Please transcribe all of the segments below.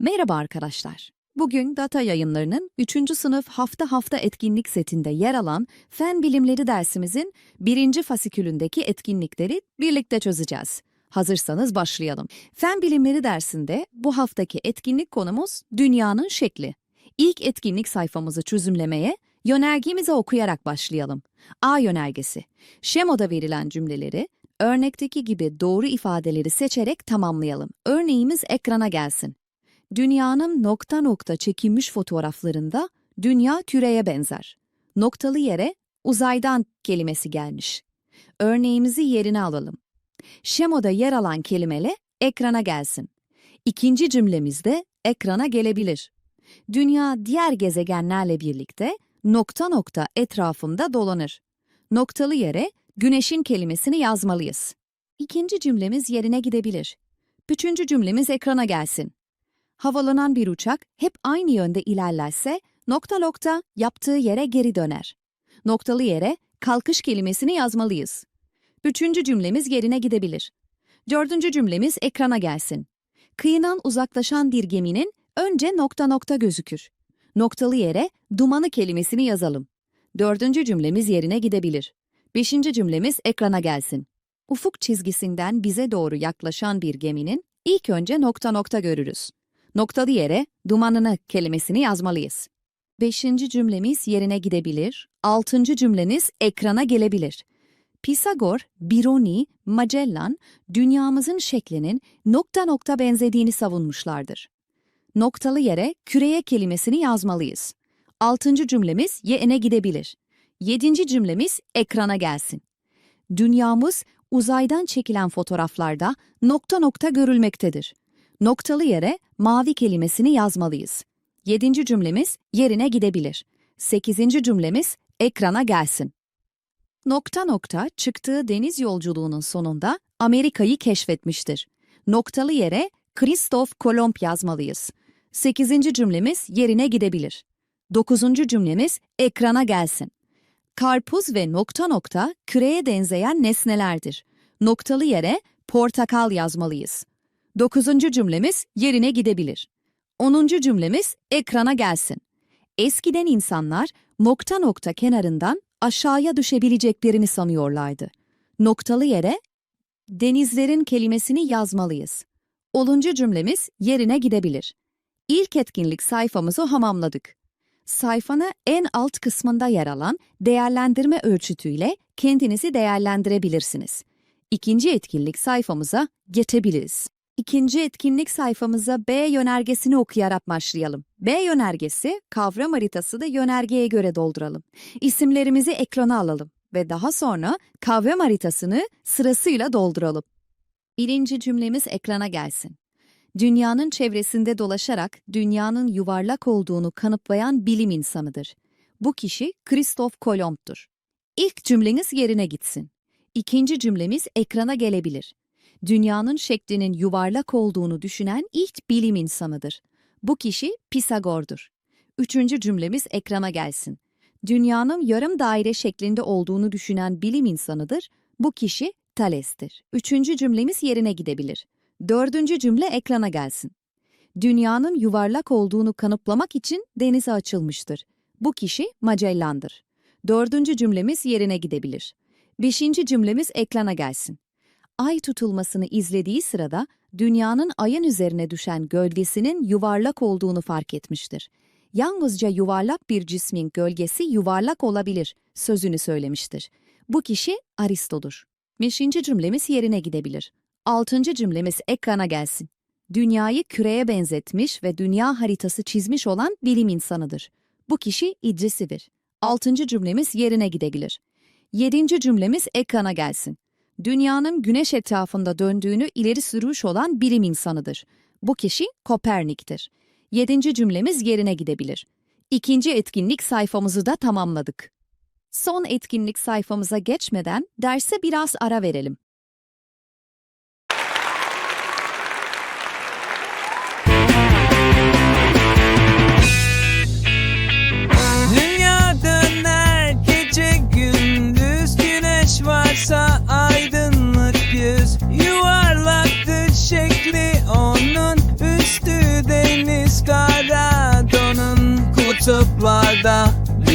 Merhaba arkadaşlar. Bugün data yayınlarının 3. sınıf hafta hafta etkinlik setinde yer alan Fen Bilimleri dersimizin 1. fasikülündeki etkinlikleri birlikte çözeceğiz. Hazırsanız başlayalım. Fen Bilimleri dersinde bu haftaki etkinlik konumuz dünyanın şekli. İlk etkinlik sayfamızı çözümlemeye yönergemizi okuyarak başlayalım. A yönergesi. Şemoda verilen cümleleri örnekteki gibi doğru ifadeleri seçerek tamamlayalım. Örneğimiz ekrana gelsin. Dünyanın nokta nokta çekilmiş fotoğraflarında dünya küreye benzer. Noktalı yere uzaydan kelimesi gelmiş. Örneğimizi yerine alalım. Şemoda yer alan kelimele ekrana gelsin. İkinci cümlemizde ekrana gelebilir. Dünya diğer gezegenlerle birlikte nokta nokta etrafında dolanır. Noktalı yere güneşin kelimesini yazmalıyız. İkinci cümlemiz yerine gidebilir. Üçüncü cümlemiz ekrana gelsin. Havalanan bir uçak hep aynı yönde ilerlerse nokta nokta yaptığı yere geri döner. Noktalı yere kalkış kelimesini yazmalıyız. Üçüncü cümlemiz yerine gidebilir. Dördüncü cümlemiz ekrana gelsin. Kıyıdan uzaklaşan bir geminin önce nokta nokta gözükür. Noktalı yere dumanı kelimesini yazalım. Dördüncü cümlemiz yerine gidebilir. Beşinci cümlemiz ekrana gelsin. Ufuk çizgisinden bize doğru yaklaşan bir geminin ilk önce nokta nokta görürüz. Noktalı yere dumanını kelimesini yazmalıyız. Beşinci cümlemiz yerine gidebilir. Altıncı cümleniz ekrana gelebilir. Pisagor, Biruni, Magellan, dünyamızın şeklinin nokta nokta benzediğini savunmuşlardır. Noktalı yere küreye kelimesini yazmalıyız. Altıncı cümlemiz yerine gidebilir. Yedinci cümlemiz ekrana gelsin. Dünyamız uzaydan çekilen fotoğraflarda nokta nokta görülmektedir. Noktalı yere mavi kelimesini yazmalıyız. Yedinci cümlemiz yerine gidebilir. Sekizinci cümlemiz ekrana gelsin. Nokta nokta çıktığı deniz yolculuğunun sonunda Amerika'yı keşfetmiştir. Noktalı yere Kristof Kolomb yazmalıyız. Sekizinci cümlemiz yerine gidebilir. Dokuzuncu cümlemiz ekrana gelsin. Karpuz ve nokta nokta küreye benzeyen nesnelerdir. Noktalı yere portakal yazmalıyız. Dokuzuncu cümlemiz yerine gidebilir. Onuncu cümlemiz ekrana gelsin. Eskiden insanlar nokta nokta kenarından aşağıya düşebileceklerini sanıyorlardı. Noktalı yere denizlerin kelimesini yazmalıyız. Oluncu cümlemiz yerine gidebilir. İlk etkinlik sayfamızı hamamladık. Sayfanın en alt kısmında yer alan değerlendirme ölçütüyle kendinizi değerlendirebilirsiniz. İkinci etkinlik sayfamıza geçebiliriz. İkinci etkinlik sayfamıza B yönergesini okuyarak başlayalım. B yönergesi, kavram haritası da yönergeye göre dolduralım. İsimlerimizi ekrana alalım ve daha sonra kavram haritasını sırasıyla dolduralım. Birinci cümlemiz ekrana gelsin. Dünyanın çevresinde dolaşarak dünyanın yuvarlak olduğunu kanıtlayan bilim insanıdır. Bu kişi Kristof Kolomb'dur. İlk cümleniz yerine gitsin. İkinci cümlemiz ekrana gelebilir dünyanın şeklinin yuvarlak olduğunu düşünen ilk bilim insanıdır. Bu kişi Pisagor'dur. Üçüncü cümlemiz ekrana gelsin. Dünyanın yarım daire şeklinde olduğunu düşünen bilim insanıdır. Bu kişi Thales'tir. Üçüncü cümlemiz yerine gidebilir. Dördüncü cümle ekrana gelsin. Dünyanın yuvarlak olduğunu kanıtlamak için denize açılmıştır. Bu kişi Magellan'dır. Dördüncü cümlemiz yerine gidebilir. Beşinci cümlemiz ekrana gelsin ay tutulmasını izlediği sırada dünyanın ayın üzerine düşen gölgesinin yuvarlak olduğunu fark etmiştir. Yalnızca yuvarlak bir cismin gölgesi yuvarlak olabilir sözünü söylemiştir. Bu kişi Aristo'dur. Beşinci cümlemiz yerine gidebilir. Altıncı cümlemiz ekrana gelsin. Dünyayı küreye benzetmiş ve dünya haritası çizmiş olan bilim insanıdır. Bu kişi İdrisi'dir. Altıncı cümlemiz yerine gidebilir. Yedinci cümlemiz ekrana gelsin dünyanın güneş etrafında döndüğünü ileri sürüş olan bilim insanıdır. Bu kişi Kopernik'tir. Yedinci cümlemiz yerine gidebilir. İkinci etkinlik sayfamızı da tamamladık. Son etkinlik sayfamıza geçmeden derse biraz ara verelim.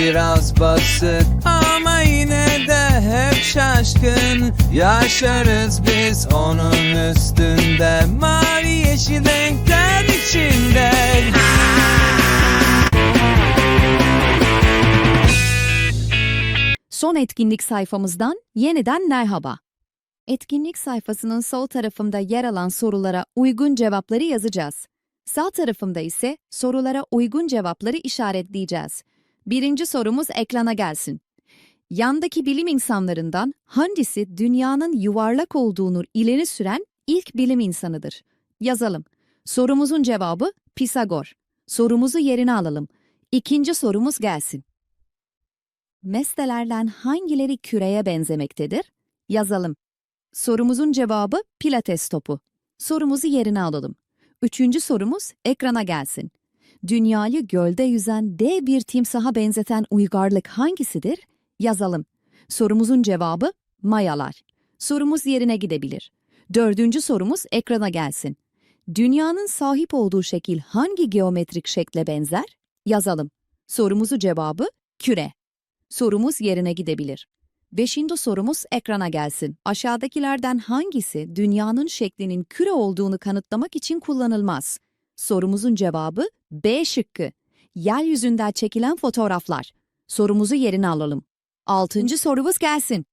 Biraz basık Ama yine de hep şaşkın Yaşarız biz onun üstünde Mavi yeşil renkler içinde Son etkinlik sayfamızdan yeniden merhaba. Etkinlik sayfasının sol tarafında yer alan sorulara uygun cevapları yazacağız. Sağ tarafında ise sorulara uygun cevapları işaretleyeceğiz. Birinci sorumuz ekrana gelsin. Yandaki bilim insanlarından hangisi dünyanın yuvarlak olduğunu ileri süren ilk bilim insanıdır? Yazalım. Sorumuzun cevabı Pisagor. Sorumuzu yerine alalım. İkinci sorumuz gelsin. Mesnelerden hangileri küreye benzemektedir? Yazalım. Sorumuzun cevabı Pilates topu. Sorumuzu yerine alalım. Üçüncü sorumuz ekrana gelsin. Dünyayı gölde yüzen dev bir timsaha benzeten uygarlık hangisidir? Yazalım. Sorumuzun cevabı Mayalar. Sorumuz yerine gidebilir. Dördüncü sorumuz ekrana gelsin. Dünyanın sahip olduğu şekil hangi geometrik şekle benzer? Yazalım. Sorumuzu cevabı küre. Sorumuz yerine gidebilir. Beşinci sorumuz ekrana gelsin. Aşağıdakilerden hangisi dünyanın şeklinin küre olduğunu kanıtlamak için kullanılmaz? Sorumuzun cevabı B şıkkı. Yeryüzünden çekilen fotoğraflar. Sorumuzu yerine alalım. Altıncı sorumuz gelsin.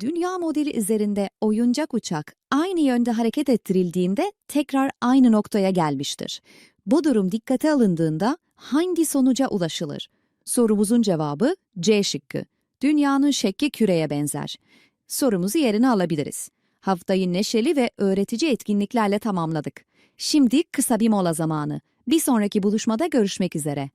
Dünya modeli üzerinde oyuncak uçak aynı yönde hareket ettirildiğinde tekrar aynı noktaya gelmiştir. Bu durum dikkate alındığında hangi sonuca ulaşılır? Sorumuzun cevabı C şıkkı. Dünyanın şekli küreye benzer. Sorumuzu yerine alabiliriz. Haftayı neşeli ve öğretici etkinliklerle tamamladık. Şimdi kısa bir mola zamanı. Bir sonraki buluşmada görüşmek üzere.